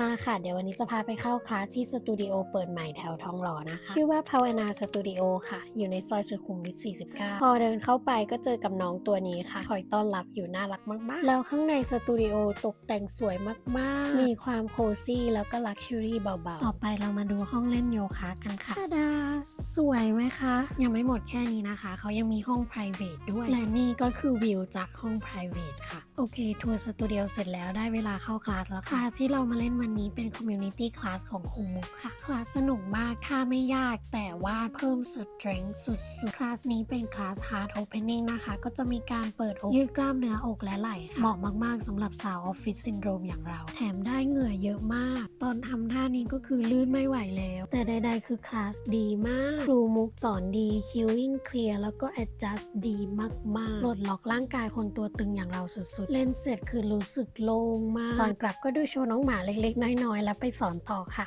มาค่ะ เดี๋ยววันนี้จะพาไปเข้าคลาสที่สตูดิโอเปิดใหม่แถวทองหล่อนะคะ ชื่อว่าภาวนาสตูดิโอค่ะ อยู่ในซอยสุขุมวิท 49 พอเดินเข้าไปก็เจอกับน้องตัวนี้ค่ะ คอยต้อนรับอยู่น่ารักมาก ๆ แล้วข้างในสตูดิโอตกแต่งสวยมาก ๆ มีความโคซี่แล้วก็ลักชัวรี่เบา ๆ ต่อไปเรามาดูห้องเล่นโยคะกันค่ะทาดาสวยไหมคะ ยังไม่หมดแค่นี้นะคะ เขายังมีห้อง private ด้วย และนี่ก็คือวิวจากห้อง private ค่ะ โอเค ทัวร์สตูดิโอเสร็จแล้วได้เวลาเข้าคลาสแล้วค่ะคลาสที่เรามาเล่นวันนี้เป็น community class ของครูมุกค่ะ คลาสสนุกมากถ้าไม่ยากแต่ว่าเพิ่ม strength สุดๆ คลาสนี้เป็นคลาส hard opening นะคะ ก็จะมีการเปิดอกยืดกล้ามเนื้ออกและไหล่ค่ะ เหมาะมากๆสำหรับสาวออฟฟิศซินโดรมอย่างเรา แถมได้เหงื่อเยอะมาก ตอนทำท่านี้ก็คือลื่นไม่ไหวแล้ว แต่ใดๆคือคลาสดีมาก ครูมุกสอนดี cueing clear แล้วก็ adjust ดีมากๆลดล็อกร่างกายคนตัวตึงอย่างเราสุดๆ เล่นเสร็จคือรู้สึกโล่งมาก ตอนกลับก็ดูโชว์น้องหมาเล็กล็กๆ น้อยๆ แล้วไปสอนต่อค่ะ